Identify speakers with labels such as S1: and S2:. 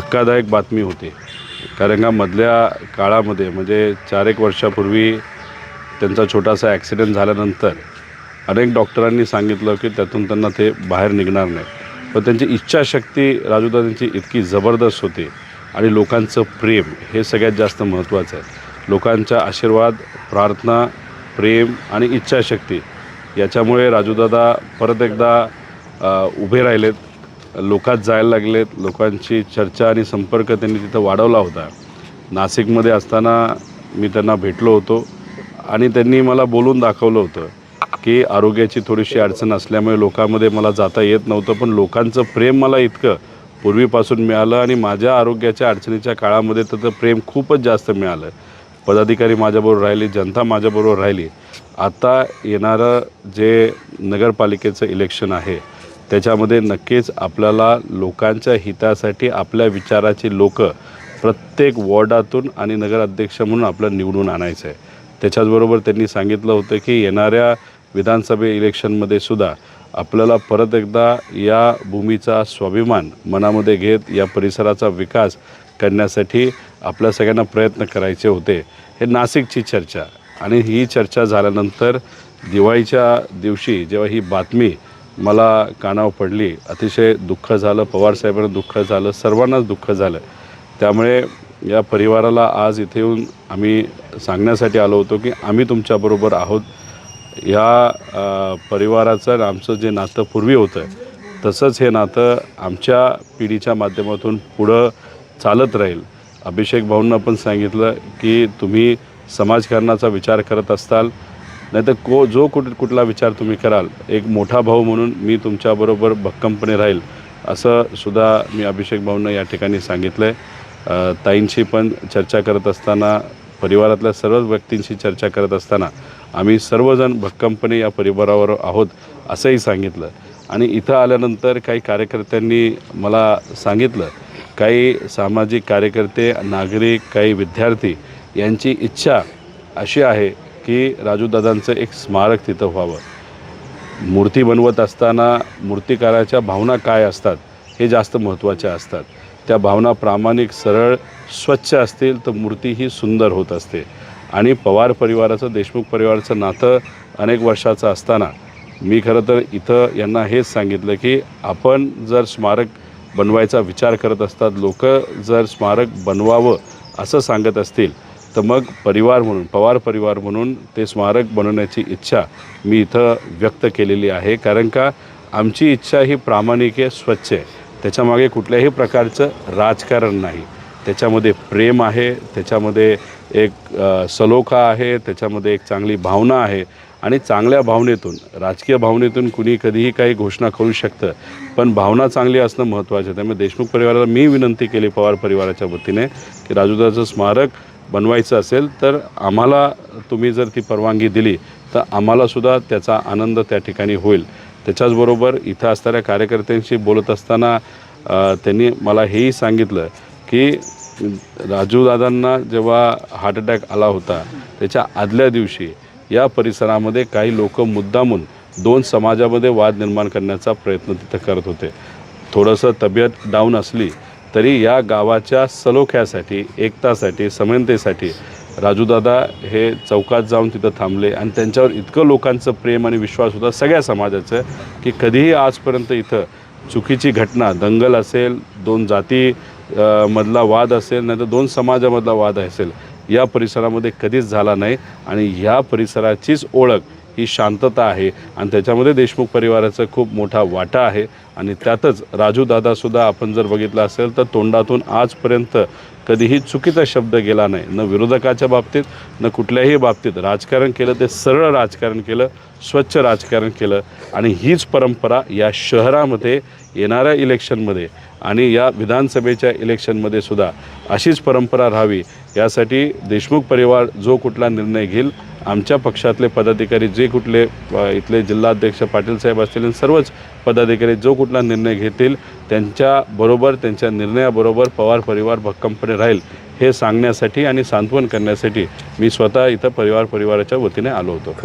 S1: धक्कादायक बातमी होती. कारण का मधल्या काळामध्ये म्हणजे चार एक वर्षापूर्वी त्यांचा छोटासा ॲक्सिडेंट झाल्यानंतर अनेक डॉक्टरांनी सांगितलं की त्यातून त्यांना ते बाहेर निघणार नाही. पण त्यांची इच्छाशक्ती राजूदादांची इतकी जबरदस्त होती आणि लोकांचं प्रेम हे सगळ्यात जास्त महत्त्वाचं आहे. लोकांचा आशीर्वाद प्रार्थना प्रेम आणि इच्छाशक्ती याच्यामुळे राजूदादा परत एकदा उभे राहिलेत. लोकात जायला लागलेत लोकांची चर्चा आणि संपर्क त्यांनी तिथं वाढवला होता. नाशिकमध्ये असताना मी त्यांना भेटलो होतो आणि त्यांनी मला बोलून दाखवलं होतं की आरोग्याची थोडीशी अडचण असल्यामुळे लोकांमध्ये मला जाता येत नव्हतं पण लोकांचं प्रेम मला इतकं पूर्वीपासून मिळालं आणि माझ्या आरोग्याच्या अडचणीच्या काळामध्ये तर प्रेम खूपच जास्त मिळालं. पदाधिकारी माझ्याबरोबर राहिली जनता माझ्याबरोबर राहिली. आता येणारं जे नगरपालिकेचं इलेक्शन आहे त्याच्यामध्ये नक्कीच आपल्याला लोकांच्या हितासाठी आपल्या विचाराची लोक प्रत्येक वॉर्डातून आणि नगराध्यक्ष म्हणून आपलं निवडून आणायचं आहे त्याच्याचबरोबर त्यांनी सांगितलं होतं की येणाऱ्या विधानसभे इलेक्शनमध्ये सुद्धा आपल्याला परत एकदा या भूमीचा स्वाभिमान मनामध्ये घेत या परिसराचा विकास करण्यासाठी आपल्या सगळ्यांना प्रयत्न करायचे होते. हे नाशिकची चर्चा आणि ही चर्चा झाल्यानंतर दिवाळीच्या दिवशी जेव्हा ही बातमी मला कानावर पडली अतिशय दुःख झालं पवारसाहेबांना दुःख झालं सर्वांनाच दुःख झालं. त्यामुळे या परिवाराला आज इथे येऊन आम्ही सांगण्यासाठी आलो होतो की आम्ही तुमच्याबरोबर आहोत. या परिवाराचं आणि आमचं जे नातं पूर्वी होतं तसंच हे नातं आमच्या पिढीच्या माध्यमातून पुढं चालत राहील. अभिषेक भाऊंना पण सांगितलं की तुम्ही समाजकारणाचा विचार करत असताल नाही तर को जो कुठ कुठला विचार तुम्ही कराल एक मोठा भाऊ म्हणून मी तुमच्याबरोबर भक्कमपणे राहील असं सुद्धा मी अभिषेक भाऊंना या ठिकाणी सांगितलं आहे ताईंशी पण चर्चा करत असताना परिवारातल्या सर्वच व्यक्तींशी चर्चा करत असताना आम्ही सर्वजण भक्कमपणे या परिवारावर आहोत असंही सांगितलं. आणि इथं आल्यानंतर काही कार्यकर्त्यांनी मला सांगितलं काही सामाजिक कार्यकर्ते नागरिक काही विद्यार्थी यांची इच्छा अशी आहे की राजूदादांचं एक स्मारक तिथं व्हावं. मूर्ती बनवत असताना मूर्तिकाराच्या भावना काय असतात हे जास्त महत्त्वाच्या असतात. त्या भावना प्रामाणिक सरळ स्वच्छ असतील तर मूर्ती ही सुंदर होत असते. आणि पवार परिवाराचं देशमुख परिवाराचं नातं अनेक वर्षाचं असताना मी खरं तर इथं यांना हेच सांगितलं की आपण जर स्मारक बनवायचा विचार करत असतात लोक जर स्मारक बनवावं असं सांगत असतील तर मग परिवार म्हणून पवार परिवार म्हणून ते स्मारक बनवण्याची इच्छा मी इथं व्यक्त केलेली आहे. कारण का आमची इच्छा ही प्रामाणिक आहे स्वच्छ आहे. त्याच्यामागे कुठल्याही प्रकारचं राजकारण नाही. त्याच्यामध्ये प्रेम आहे त्याच्यामध्ये एक सलोखा आहे त्याच्यामध्ये एक चांगली भावना आहे. आणि चांगल्या भावनेतून राजकीय भावनेतून कुणी कधीही काही घोषणा करू शकतं. पण भावना चांगली असणं महत्त्वाचं आहे. त्यामुळे देशमुख परिवाराला मी विनंती केली पवार परिवाराच्या वतीने की राजूदाचं स्मारक बनवायचं असेल तर आम्हाला तुम्ही जर ती परवानगी दिली तर आम्हालासुद्धा त्याचा आनंद त्या ठिकाणी होईल. त्याच्याचबरोबर इथं असणाऱ्या कार्यकर्त्यांशी बोलत असताना त्यांनी मला हेही सांगितलं की राजूदादांना जेव्हा हार्ट अटॅक आला होता त्याच्या आदल्या दिवशी या परिसरामध्ये काही लोक मुद्दामून दोन समाजामध्ये वाद निर्माण करण्याचा प्रयत्न तिथं करत होते. थोडंसं तब्येत डाऊन असली तरी या गावाच्या सलोख्यासाठी एकतासाठी समन्वतेसाठी राजूदादा हे चौकात जाऊन तिथं थांबले आणि त्यांच्यावर इतकं लोकांचं प्रेम आणि विश्वास होता सगळ्या समाजाचं की कधीही आजपर्यंत इथं चुकीची घटना दंगल असेल दोन जाती मधला वाद असेल नाही तर दोन समाजामधला वाद असेल या परिसरामध्ये कधीच झाला नाही. आणि ह्या परिसराचीच ओळख ही शांतता आहे. आणि त्याच्यामध्ये देशमुख परिवाराचा खूप मोठा वाटा आहे. आणि त्यातच राजूदादासुद्धा आपण जर बघितलं असेल तर तोंडातून आजपर्यंत कधीही चुकीचा शब्द गेला नाही. न विरोधकाच्या बाबतीत न कुठल्याही बाबतीत. राजकारण केलं ते सरळ राजकारण केलं स्वच्छ राजकारण केलं. आणि हीच परंपरा या शहरामध्ये येणाऱ्या इलेक्शनमध्ये आणि या विधानसभेच्या इलेक्शनमध्ये सुद्धा अशीच परंपरा राहावी. यासाठी देशमुख परिवार जो कुठला निर्णय घेईल आमच्या पक्षातले पदाधिकारी जे कुठले इथले जिल्हाध्यक्ष पाटील साहेब असतील आणि सर्वच पदाधिकारी जो कुठला निर्णय घेतील त्यांच्याबरोबर त्यांच्या निर्णयाबरोबर पवार परिवार भक्कमपणे राहील हे सांगण्यासाठी आणि सांत्वन करण्यासाठी मी स्वतः इथं परिवार परिवाराच्या वतीने आलो होतो.